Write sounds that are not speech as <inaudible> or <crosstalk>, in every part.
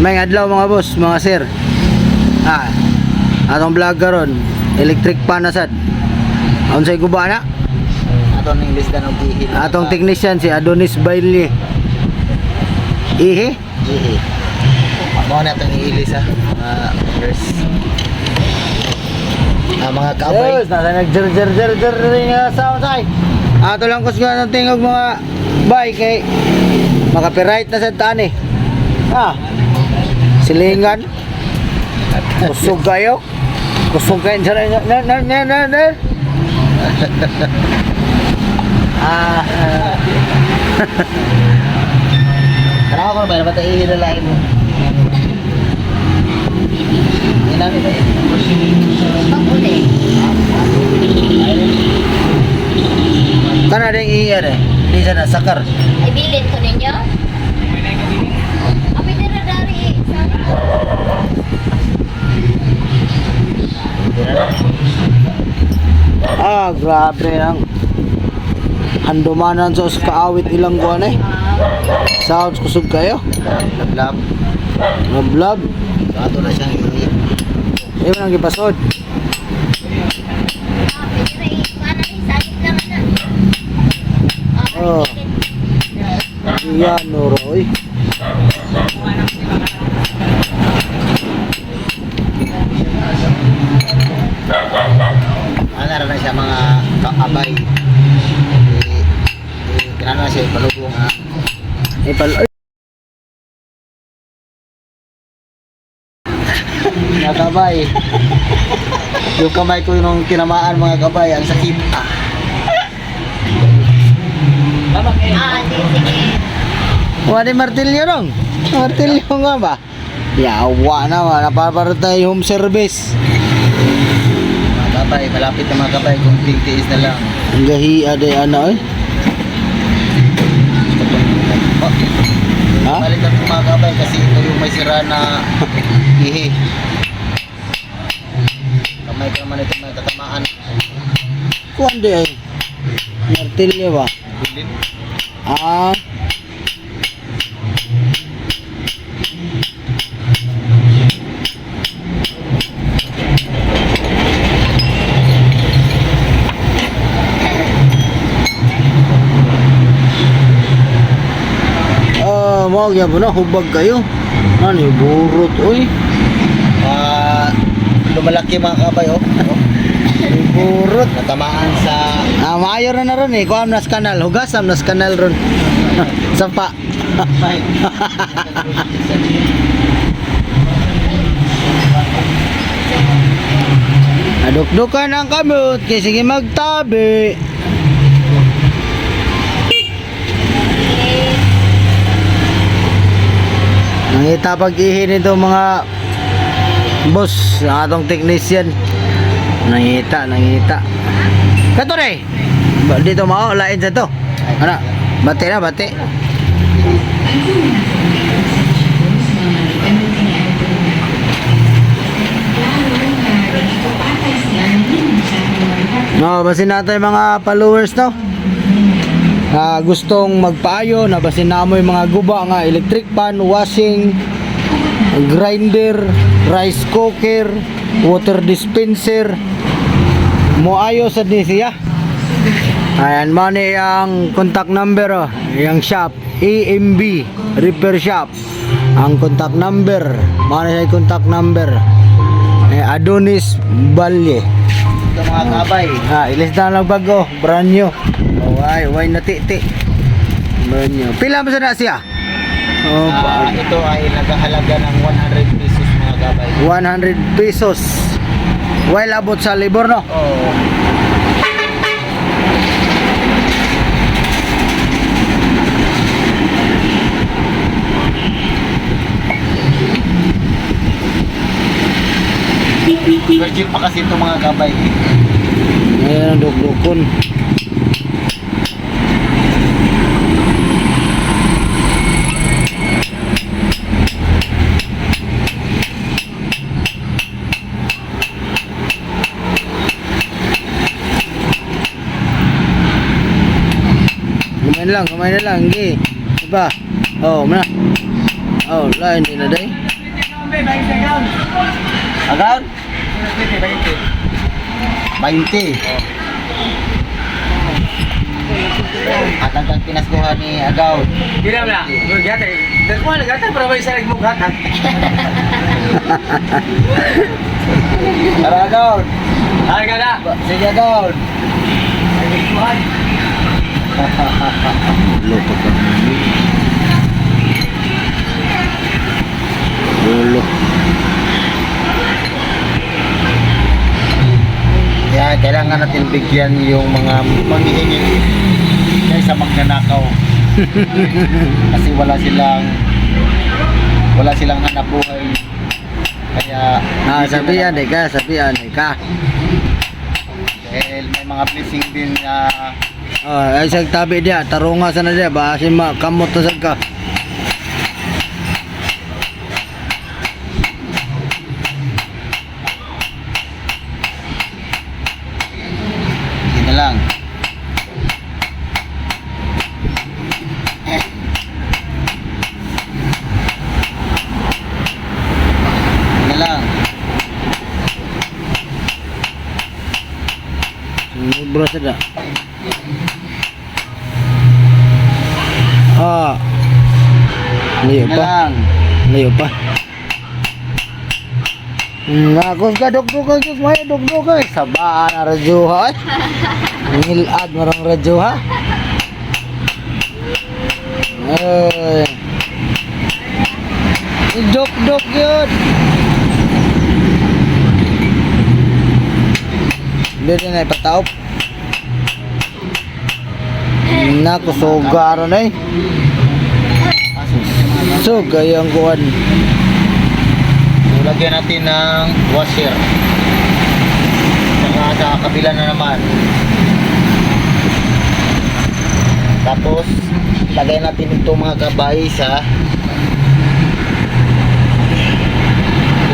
May adlaw mga boss, mga sir. Ah. Atong vlog karon, electric pan na sad. Unsay guba na? Ato ning lisdan og ihil. Atong technician si Adonis Bailey. Ihi? Ihi. Mao na tong ha. Mga first. Ah, mga kabay. Yes, nasa nag-jer jer jer jer ring uh, sound ay. Ato lang kus nga ng tingog mga bike kay makapiright na sa taan eh. Ah. Silingan. Kusog kayo. Kusog kayo na na na na na. na. Ah. Ano ko ba tayo ihilalain mo? Yan namin tayo. Pag-uli. Kana ding iyer eh. Di sana sakar. Ay, bilin ko ninyo? Ah, grabe ang handumanan sa kaawit ilang buwan eh. Sounds kusog kayo. Lab. Nablab. Ato na siyang ihi. Ayun ang gipasod. Oh. Yan, Noroy. Na siya mga kaabay. Eh, eh, kinano na siya palugong ha. Eh, pal... Ay! <laughs> Mga kabay. yung kamay ko yung tinamaan mga kabay. Ang sakit. Ah. Ah, sige. Wala martilyo nung. Martilyo nga ba? Yawa naman. Napaparot tayo home service. Kabay. Malapit na mga kabay. Kung tigtiis na lang. Ang gahi aday ano eh. Ha? Balik na mga kabay kasi ito yung may sira na <laughs> ihi. Kamay ko naman ito may tatamaan. Kuan di ay. Martilyo ba? Ah. Mo gyud na hubag kayo. Ano burot oy. Ah, lumalaki mga kabay oh. Burot. Natamaan sa Ah, maayo ra na ron eh. Kuam nas kanal, hugasam nas kanal ron. <laughs> Kamay. <laughs> Adukdukan ang kamot kay sige magtabi. Nangita pag-ihi nito mga boss, ang atong technician. Nangita, nangita. Kato re. Dito mao lain sa to. Ana, bate na bate. No, basin natin mga followers no. Na gustong magpaayo, na basin namo yung mga guba nga electric pan, washing, grinder, rice cooker, water dispenser. Moayo sa siya. Ayan, money ang contact number oh. Yung shop, AMB Repair Shop. Ang contact number, money sa contact number. Eh, Adonis Balye. Ito mga kabay. Ah, ilis na lang bago, brand new. Oh, ay, way na titi. New. Pila ba na siya? Oh, Ah, ito ay nagahalaga ng 100 pesos mga kabay. 100 pesos. While abot sa libor no. Oh. Virgin pa kasi ito mga kabay. Ayan ang lang, kumain na lang. Sige. Diba? Oh, mana. Oh, lain din na day. Agan? 20. At hanggang pinaskuhan ni Agaw. Bilang lah. Gata. Dagmo na gata para may sarag mo gata. Tara Agaw. Ay gada. Sige Agaw. Loko ka. Ulo. Kaya kailangan natin bigyan yung mga manghihingi kaysa magnanakaw. <laughs> Kasi wala silang wala silang hanap buhay. Kaya Ah, sabihan eh ka, sabihan eh ka. dahil may mga blessing din na Oh, ay sa tabi dia, tarunga sana dia, basi ma kamot sad ka. Na lang. Na lang. Sobra sada. Ah. Layo na pa, layo pa. Ngakos ka dugdug ka Diyos may dugdug ka. Sabaan na radyo ha. ay. Ngilad marang radyo ha. Ay. Dok-dok yun. Hindi din ay pataop. Naku, sugaro na eh. So, gayang kuwan. So, lagyan natin ng washer. Saka sa kabila na naman. Tapos, lagay natin ito mga kabay sa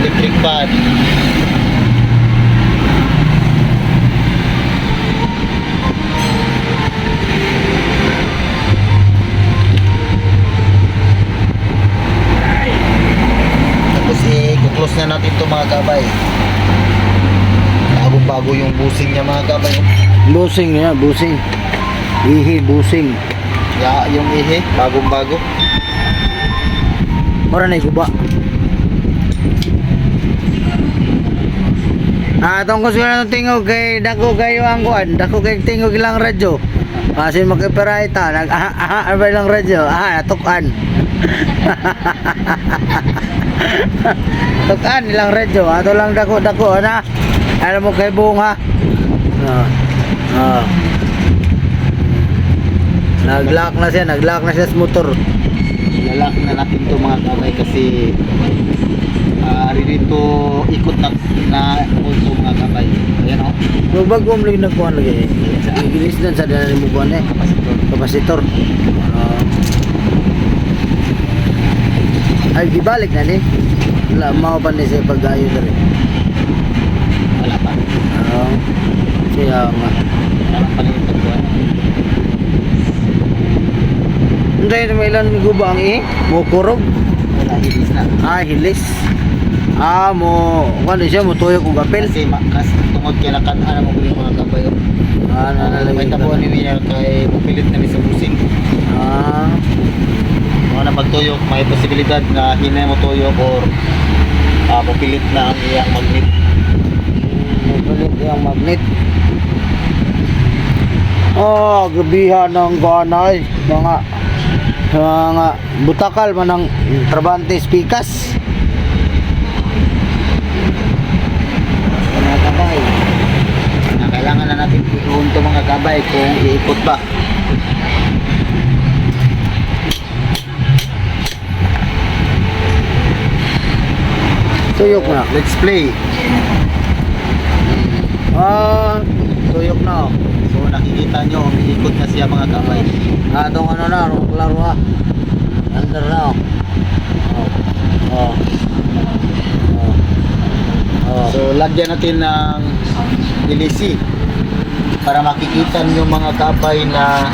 electric fan. Kabay. Bagong-bago yung busing niya mga kabay. Busing niya, busing. Ihi, busing. Ya, yung ihe, bagong-bago. Mura na ikuba. Ah, tungkol siguro ng tingog kay dako kayo ang kuan, dako kay tingog ilang radyo. Kasi makipera ita, nag aha, aha, ano radyo? Aha, tukan. <laughs> tukan ilang radyo, ato lang dako dako ana. Alam mo kay buong ha. Ah. Ah. Nag-lock na siya, nag-lock na siya sa motor. Lalak na natin ito mga kabay kasi uh, dito ikot na na ito mga kabay. Ayan o. Yung bago mo lagi nagkuhan lagi. Igilis doon sa dala mo kuhan eh. Kapasitor. Ah. ay, gibalik na ni. Wala, pa ni sa pag-ayo na rin. Wala pa. Ah. siya nga. Parang palitan ko. Hindi na may ilan guba ang ihi. Mo kurog. Wala, hilis na. Ah, hilis. Ah, mo, kano siya, mo tuyo kong kapil. Kasi makas tungod kay nakan-ana mo yung mga kabay. Ah, Ano may nalalagay tabuan ni niya kay pupilit na ni sa busing. Ah, Mga na magtuyok, may posibilidad na hinay mo tuyok or uh, pupilit na ang iyang magnet. Magulit yung magnet. Oh, gabihan ng ganay. Mga mga butakal man ng Trabantes Picas. Mga kabay. Na kailangan na natin iuun to mga kabay kung iikot ba. Tuyok na. Let's play. Ah, tuyok na. oh. So nakikita nyo, umiikot na siya mga kabay. Itong ano na, klaro ah. Under na. oh. Oh. Oh. Oh. So lagyan natin ng ilisi para makikita nyo mga kabay na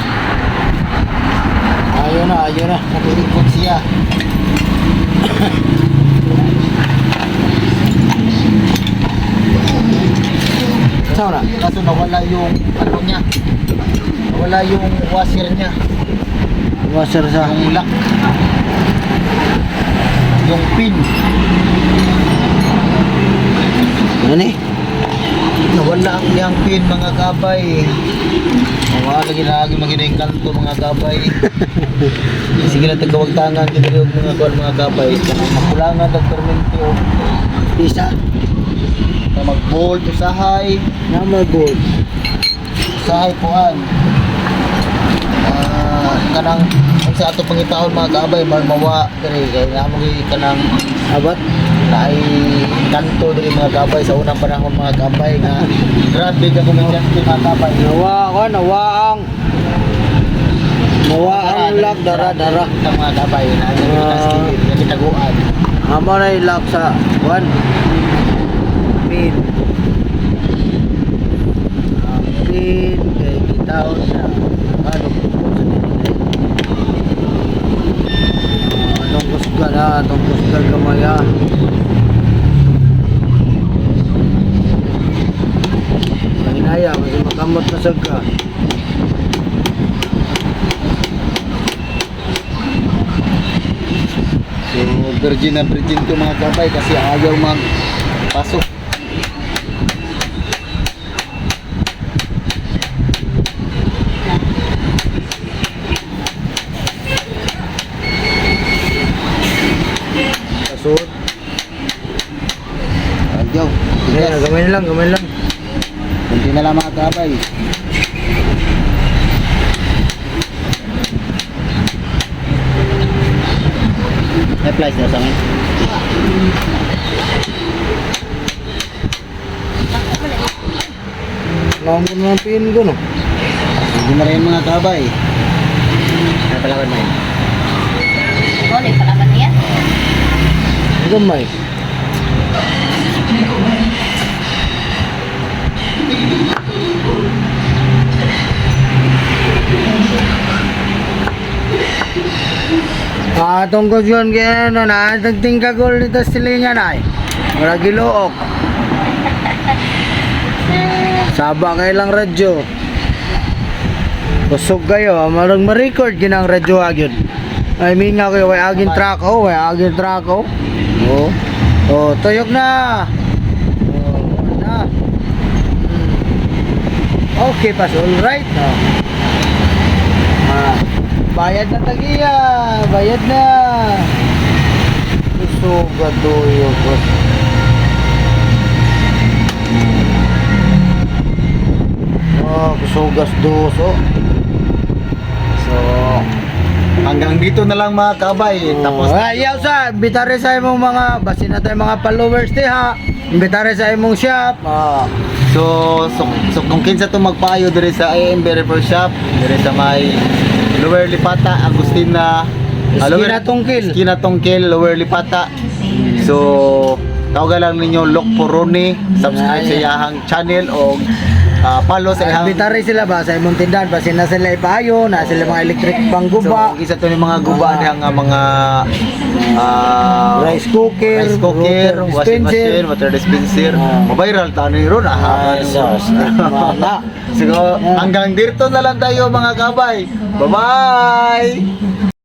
Ayun na, ayun na. umiikot siya. <laughs> Saan na? Kaso nawala yung ano niya. Nawala yung washer niya. Washer sa... Yung lock. Yung pin. Ano eh? Nawala ang niyang pin mga kabay. Na lagi magining kanto mga kabay. <laughs> Sige na tagawag tangan dito yung mga kuan mga kabay. Makulangan ang permente o Isa. na mag-bolt usahay, Number gold. usahay puan. Ah, kanang sa ato pangitaon mga kabay mawa diri kay namo kanang Abat? Na ay kanto diri mga kabay sa unang panahon mga kabay nga grabe ka kumidyante mga kabay. Nawa ko, nawa ang... Nawa ang lock, dara, dara. Ang mga kabay na uh, kitaguan. Amo na lock sa... One. Pin. Pin kay kitaon na... Ano sa nilay? Ah, Anong kusga na, anong kusga gamaya. Pahinaya, kasi makamot na sagka. So virgin na virgin to mga kabay kasi ayaw mag pasok. Kasud. Ayaw. Yes. Gamay lang, gamay lang. Kunti na lang mga kabay. May flies na sa amin. Naman ko ng pin ko, no? Hindi na rin mga kabay. Ano pala ko na Ano yung palaban niya? Gamay. Ah, yun kaya ano na, nagting kagol nito silingan ay. Wala gilook. Saba kayo lang radyo. Kusog kayo, marang ma-record ginang radyo agad. I mean nga kayo, way agin track oh, way agin track oh. Oh, oh tuyok na. Oh, na. Hmm. Okay, pas all right. Oh. Ah, bayad na tagiya, bayad na. Kusog tuyok. oh. Oh, kusugas dos oh. So, hanggang dito na lang mga kabay. Tapos, oh, ayaw sa bitare sa imong mga basin na tayo mga followers ti ha. Bitare sa imong shop. Ah. so, so, so kung kinsa to magpayo dire sa AM Berry Shop, dire sa may Lower Lipata, Agustina, ah, Esquina Tungkil. Esquina Tungkil, Lower Lipata. So, tawagan lang ninyo Lok Poroni, subscribe sa Ay. iyahang channel o ah, follow sa iyahang Bitare sila ba sa imong tindahan basin na sila ipayo, na sila mga electric So, pangguba, isa to ni mga guba diha nga mga ah, rice cooker, rice cooker, water washing machine, water dispenser. Ah. Mabiral tano ni ron ah. Ay, mana. Siguro hanggang dito na lang tayo mga kabay. Bye-bye.